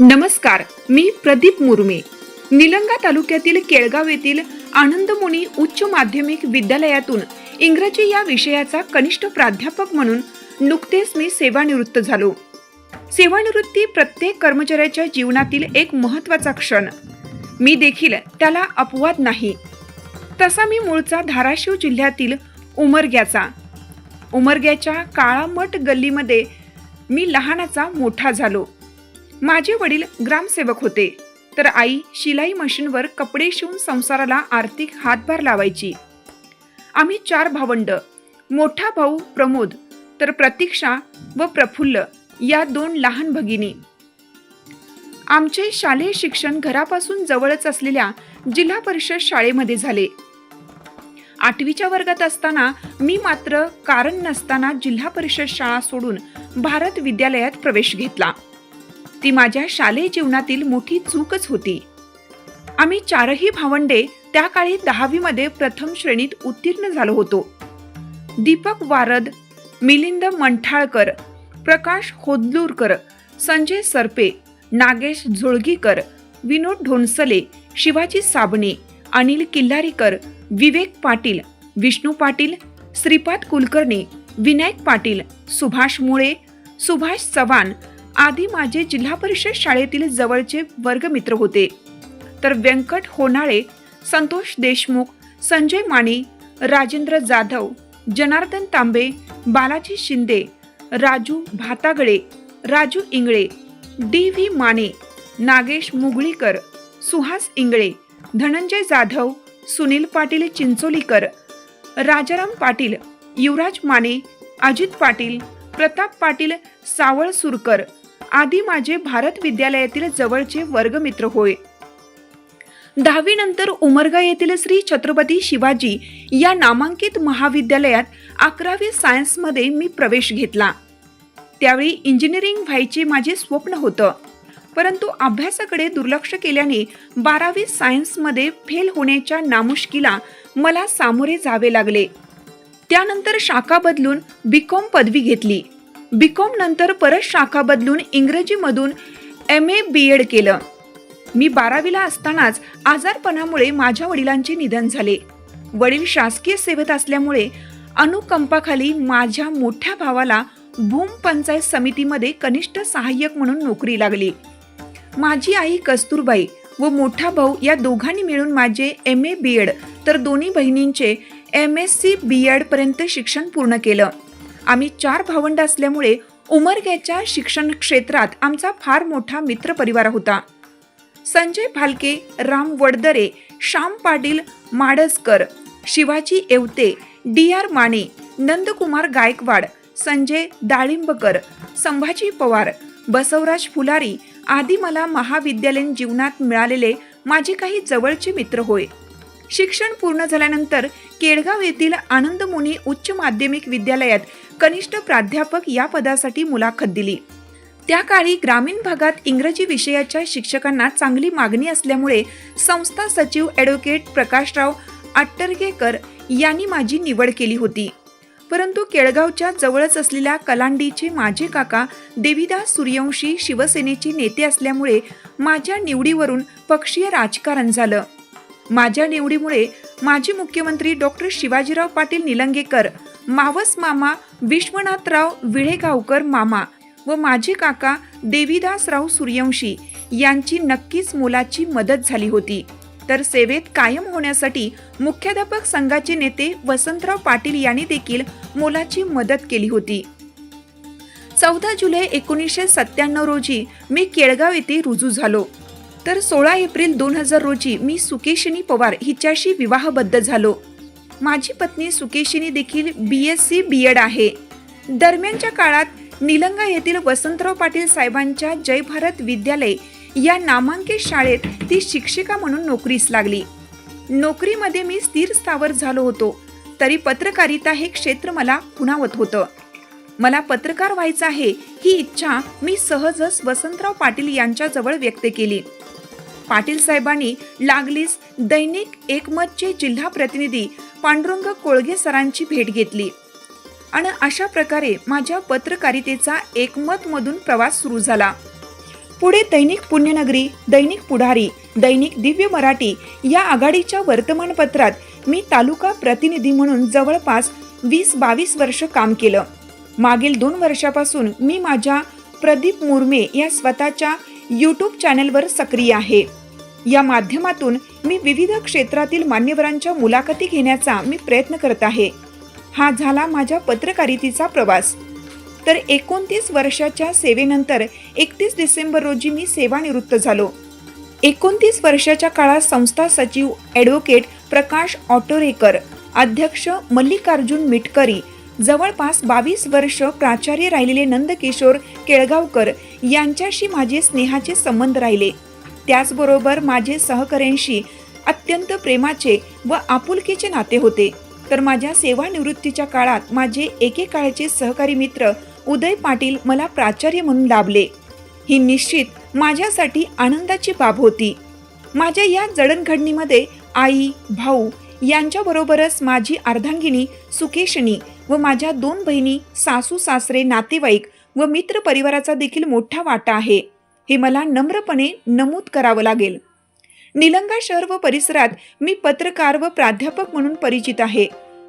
नमस्कार मी प्रदीप मुरमे. निलंगा तालुक्यातील केळगाव येथील आनंदमुनी उच्च माध्यमिक विद्यालयातून इंग्रजी या विषयाचा कनिष्ठ प्राध्यापक म्हणून नुकतेच मी सेवानिवृत्त झालो. सेवानिवृत्ती प्रत्येक कर्मचाऱ्याच्या जीवनातील एक महत्त्वाचा क्षण. मी देखील त्याला अपवाद नाही. तसा मी मूळचा धाराशिव जिल्ह्यातील उमरग्याचा. उमरग्याच्या काळामठ गल्लीमध्ये मी लहानाचा मोठा झालो. माझे वडील ग्रामसेवक होते. तर आई शिलाई मशीनवर कपडे शिवून संसाराला आर्थिक हातभार लावायची. आम्ही चार भावंड मोठा भाऊ प्रमोद तर प्रतीक्षा व प्रफुल्ल या दोन लहान भगिनी. आमचे शालेय शिक्षण घरापासून जवळच असलेल्या जिल्हा परिषद शाळेमध्ये झाले. आठवीच्या वर्गात असताना मी मात्र कारण नसताना जिल्हा परिषद शाळा सोडून भारत विद्यालयात प्रवेश घेतला. ती माझ्या शालेय जीवनातील मोठी चूकच होती. आम्ही चारही भावंडे त्या काळी दहावीमध्ये प्रथम श्रेणीत उत्तीर्ण झालो होतो. दीपक वारद मिलिंद मंठाळकर प्रकाश होदलूरकर संजय सरपे नागेश झोळगीकर विनोद ढोनसले शिवाजी साबणे अनिल किल्लारीकर विवेक पाटील विष्णू पाटील श्रीपाद कुलकर्णी विनायक पाटील सुभाष मुळे सुभाष चव्हाण आधी माझे जिल्हा परिषद शाळेतील जवळचे वर्गमित्र होते. तर व्यंकट होनाळे संतोष देशमुख संजय माने राजेंद्र जाधव जनार्दन तांबे बालाजी शिंदे राजू भातागळे राजू इंगळे डी व्ही माने नागेश मुगळीकर सुहास इंगळे धनंजय जाधव सुनील पाटील चिंचोलीकर राजाराम पाटील युवराज माने अजित पाटील प्रताप पाटील सावळ आधी माझे भारत विद्यालयातील जवळचे वर्गमित्र होय. दहावी नंतर उमरगा येथील श्री छत्रपती शिवाजी या नामांकित महाविद्यालयात अकरावी सायन्समध्ये मी प्रवेश घेतला. त्यावेळी इंजिनिअरिंग व्हायचे माझे स्वप्न होतं. परंतु अभ्यासाकडे दुर्लक्ष केल्याने बारावी सायन्समध्ये फेल होण्याच्या नामुष्कीला मला सामोरे जावे लागले. त्यानंतर शाखा बदलून बी कॉम पदवी घेतली. बीकॉम नंतर परत शाखा बदलून इंग्रजीमधून एम ए बी एड केलं. मी बारावीला असतानाच आजारपणामुळे माझ्या वडिलांचे निधन झाले. वडील शासकीय सेवेत असल्यामुळे अनुकंपाखाली माझ्या मोठ्या भावाला भूम पंचायत समितीमध्ये कनिष्ठ सहाय्यक म्हणून नोकरी लागली. माझी आई कस्तुरबाई व मोठा भाऊ या दोघांनी मिळून माझे एम ए बी एड तर दोन्ही बहिणींचे M S C B Ed पर्यंत शिक्षण पूर्ण केलं. आम्ही चार भावंड असल्यामुळे उमरग्याच्या शिक्षण क्षेत्रात आमचा फार मोठा मित्रपरिवार होता. संजय भालके राम वडदरे श्याम पाटील माडसकर शिवाजी येवते डी आर माने नंदकुमार गायकवाड संजय दाळिंबकर संभाजी पवार बसवराज फुलारी आदी मला महाविद्यालयीन जीवनात मिळालेले माझे काही जवळचे मित्र होय. शिक्षण पूर्ण झाल्यानंतर केळगाव येथील आनंदमुनी उच्च माध्यमिक विद्यालयात कनिष्ठ प्राध्यापक या पदासाठी मुलाखत दिली. त्या काळी ग्रामीण भागात इंग्रजी विषयाच्या शिक्षकांना चांगली मागणी असल्यामुळे संस्था सचिव ॲडव्होकेट प्रकाशराव अट्टरगेकर यांनी माझी निवड केली होती. परंतु केळगावच्या जवळच असलेल्या कलांडीचे माझे काका देवीदास सूर्यवंशी शिवसेनेचे नेते असल्यामुळे माझ्या निवडीवरून पक्षीय राजकारण झालं. माझ्या निवडीमुळे माजी मुख्यमंत्री डॉक्टर शिवाजीराव पाटील निलंगेकर मावस मामा विश्वनाथराव विळेगावकर मामा व माझे काका देवीदासराव सूर्यवंशी यांची नक्कीच मोलाची मदत झाली होती. तर सेवेत कायम होण्यासाठी मुख्याध्यापक संघाचे नेते वसंतराव पाटील यांनी देखील मोलाची मदत केली होती. चौदा जुलै एकोणीसशे सत्त्याण्णव रोजी मी केळगाव येथे रुजू झालो. तर सोळा एप्रिल दोन हजार रोजी मी सुकेशिनी पवार हिच्याशी विवाहबद्ध झालो. माझी पत्नी सुकेशिनी देखील B S C B Ed आहे. दरम्यानच्या काळात निलंगा येथील वसंतराव पाटील साहेबांच्या जय भारत विद्यालय या नामांकित शाळेत ती शिक्षिका म्हणून नोकरीस लागली. नोकरीमध्ये मी स्थिर स्थावर झालो होतो. तरी पत्रकारिता हे क्षेत्र मला खुणावत होतं. मला पत्रकार व्हायचं आहे ही इच्छा मी सहजच वसंतराव पाटील यांच्याजवळ व्यक्त केली. पाटील साहेबांनी लागलीच दैनिक एकमतचे जिल्हा प्रतिनिधी पांडुरंग कोळगे सरांची भेट घेतली. आणि अशा प्रकारे माझ्या पत्रकारितेचा एकमतमधून प्रवास सुरू झाला. पुढे दैनिक पुण्यनगरी दैनिक पुढारी दैनिक दिव्य मराठी या आघाडीच्या वर्तमानपत्रात मी तालुका प्रतिनिधी म्हणून जवळपास वीस बावीस वर्ष काम केलं. मागील दोन वर्षापासून मी माझ्या प्रदीप मुर्मे या स्वतःच्या यूट्यूब चॅनलवर सक्रिय आहे. या माध्यमातून मी विविध क्षेत्रातील मान्यवरांच्या मुलाखती घेण्याचा मी प्रयत्न करत आहे. हा झाला माझ्या पत्रकारितेचा प्रवास. तर एकोणतीस वर्षाच्या सेवेनंतर एकतीस डिसेंबर रोजी मी सेवानिवृत्त झालो. एकोणतीस वर्षाच्या काळात संस्था सचिव ॲडव्होकेट प्रकाश ऑटोरेकर अध्यक्ष मल्लिकार्जुन मिटकरी जवळपास बावीस वर्ष प्राचार्य राहिलेले नंदकिशोर केळगावकर यांच्याशी माझे स्नेहाचे संबंध राहिले. त्याचबरोबर माझे सहकाऱ्यांशी अत्यंत प्रेमाचे व आपुलकीचे नाते होते. तर माझ्या सेवानिवृत्तीच्या काळात माझे एकेकाळचे सहकारी मित्र उदय पाटील मला प्राचार्य म्हणून लाभले. ही निश्चित माझ्यासाठी आनंदाची बाब होती. माझ्या या जडणघडणीमध्ये आई भाऊ यांच्याबरोबरच माझी अर्धांगिनी सुकेशनी व माझ्या दोन बहिणी सासू सासरे नातेवाईक व मित्र परिवाराचा देखील मोठा वाटा आहे. हे मला नम्रपणे नमूद करावं लागेल. निलंगा शहर व परिसरात मी पत्रकार व प्राध्यापक म्हणून परिचित आहे.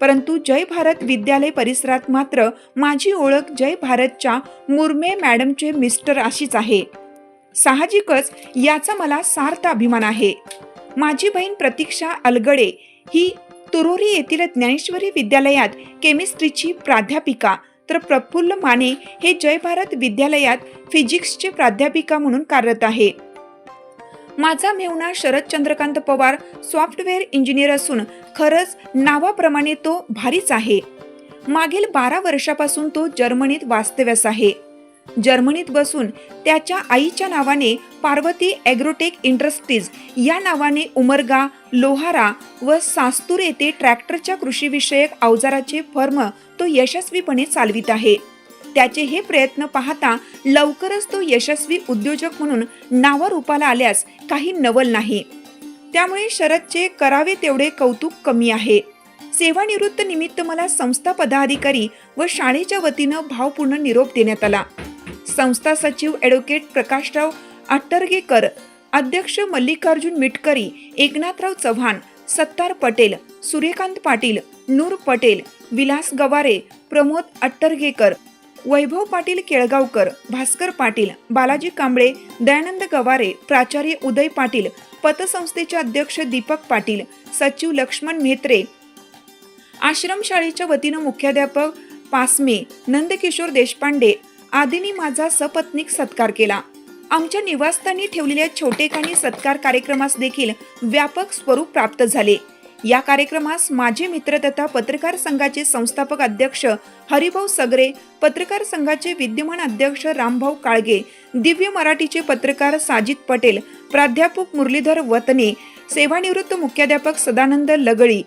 परंतु जय भारत विद्यालय परिसरात मात्र माझी ओळख जय भारतच्या मुर्मे मॅडमचे मिस्टर अशीच आहे. साहजिकच याचा मला सार्थ अभिमान आहे. माझी बहीण प्रतीक्षा अलगडे ही तुरोरी येथील ज्ञानेश्वरी विद्यालयात केमिस्ट्रीची प्राध्यापिका तर प्रफुल्ल माने हे जय भारत विद्यालयात फिजिक्सचे प्राध्यापिका म्हणून कार्यरत आहे. माझा मेहुणा शरद चंद्रकांत पवार सॉफ्टवेअर इंजिनियर असून खरंच नावाप्रमाणे तो भारीच आहे. मागील बारा वर्षापासून तो जर्मनीत वास्तव्यास आहे. जर्मनीत बसून त्याच्या आईच्या नावाने पार्वती ॲग्रोटेक इंडस्ट्रीज या नावाने उमरगा लोहारा व सास्तूर येथे ट्रॅक्टरच्या कृषीविषयक अवजाराचे फर्म तो यशस्वीपणे चालवित आहे. त्याचे हे प्रयत्न पाहता लवकरच तो यशस्वी उद्योजक म्हणून नावारूपाला आल्यास काही नवल नाही. त्यामुळे शरदचे करावे तेवढे कौतुक कमी आहे. सेवानिवृत्त निमित्त मला संस्था पदाधिकारी व शाळेच्या वतीनं भावपूर्ण निरोप देण्यात आला. संस्था सचिव ॲडव्होकेट प्रकाशराव अट्टरगेकर अध्यक्ष मल्लिकार्जुन मिटकरी एकनाथराव चव्हाण सत्तार पटेल सूर्यकांत पाटील नूर पटेल विलास गवारे प्रमोद अट्टरगेकर वैभव पाटील केळगावकर भास्कर पाटील बालाजी कांबळे दयानंद गवारे प्राचार्य उदय पाटील पतसंस्थेचे अध्यक्ष दीपक पाटील सचिव लक्ष्मण म्हेत्रे आश्रमशाळेच्या वतीनं मुख्याध्यापक पासमे नंदकिशोर देशपांडे आदींनी माझा सपत्नीक सत्कार केला. आमच्या निवासस्थानी ठेवलेल्या छोटेखानी सत्कार कार्यक्रमास देखील व्यापक स्वरूप प्राप्त झाले. या कार्यक्रमास माझे मित्र तथा पत्रकार संघाचे संस्थापक अध्यक्ष हरिभाऊ सगरे पत्रकार संघाचे विद्यमान अध्यक्ष रामभाऊ काळगे दिव्य मराठीचे पत्रकार साजिद पटेल प्राध्यापक मुरलीधर वतने सेवानिवृत्त मुख्याध्यापक सदानंद लगळी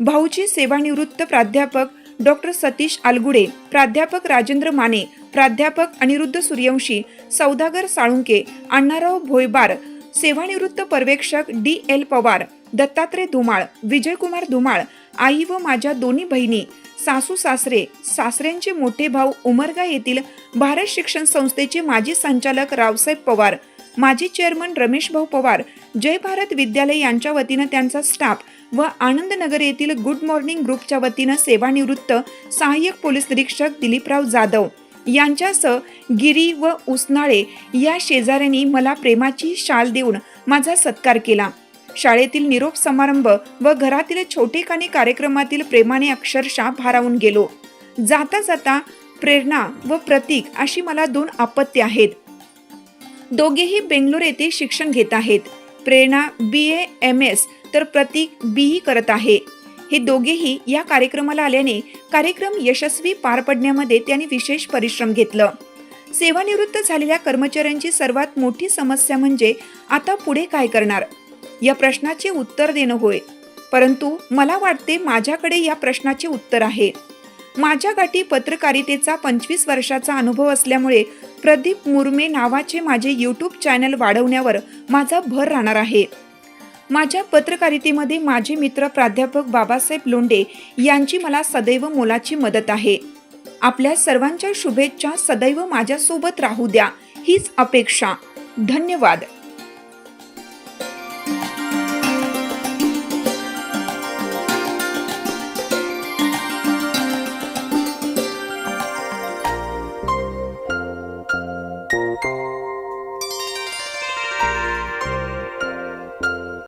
भाऊजी सेवानिवृत्त प्राध्यापक डॉक्टर सतीश आलगुडे प्राध्यापक राजेंद्र माने प्राध्यापक अनिरुद्ध सूर्यवंशी सौदागर साळुंके अण्णाराव भोयबार सेवानिवृत्त पर्यवेक्षक डी एल पवार दत्तात्रय धुमाळ विजयकुमार धुमाळ आई व माझ्या दोन्ही बहिणी सासू सासरे सासऱ्यांचे मोठे भाऊ उमरगा येथील भारत शिक्षण संस्थेचे माजी संचालक रावसाहेब पवार माजी चेअरमन रमेश भाऊ पवार जय भारत विद्यालय यांच्या वतीनं त्यांचा स्टाफ व आनंदनगर येथील गुड मॉर्निंग ग्रुपच्या वतीनं सेवानिवृत्त सहाय्यक पोलीस निरीक्षक दिलीपराव जाधव यांच्यासह गिरी व उसनाळे या शेजाऱ्यांनी मला प्रेमाची शाल देऊन माझा सत्कार केला. शाळेतील निरोप समारंभ व घरातील छोटेखानी कार्यक्रमातील प्रेमाने अक्षरशः भारावून गेलो. जाता जाता प्रेरणा व प्रतीक अशी मला दोन अपत्य आहेत. दोघेही बेंगलोर येथे शिक्षण घेत आहेत. प्रेरणा बी ए एम एस तर प्रतीक बीई करत आहे. हे दोघेही या कार्यक्रमाला आल्याने कार्यक्रम यशस्वी पार पडण्यामध्ये त्यांनी विशेष परिश्रम घेतलं. सेवानिवृत्त झालेल्या कर्मचाऱ्यांची सर्वात मोठी समस्या म्हणजे आता पुढे काय करणार? या प्रश्नाचे उत्तर देणं होय. परंतु मला वाटते माझ्याकडे या प्रश्नाचे उत्तर आहे. माझ्या गाठी पत्रकारितेचा पंचवीस वर्षाचा अनुभव असल्यामुळे प्रदीप मुर्मे नावाचे माझे यूट्यूब चॅनल वाढवण्यावर माझा भर राहणार आहे. माझ्या पत्रकारितेमध्ये माझे मित्र प्राध्यापक बाबासाहेब लोंडे यांची मला सदैव मोलाची मदत आहे. आपल्या सर्वांच्या शुभेच्छा सदैव माझ्यासोबत राहू द्या हीच अपेक्षा. धन्यवाद.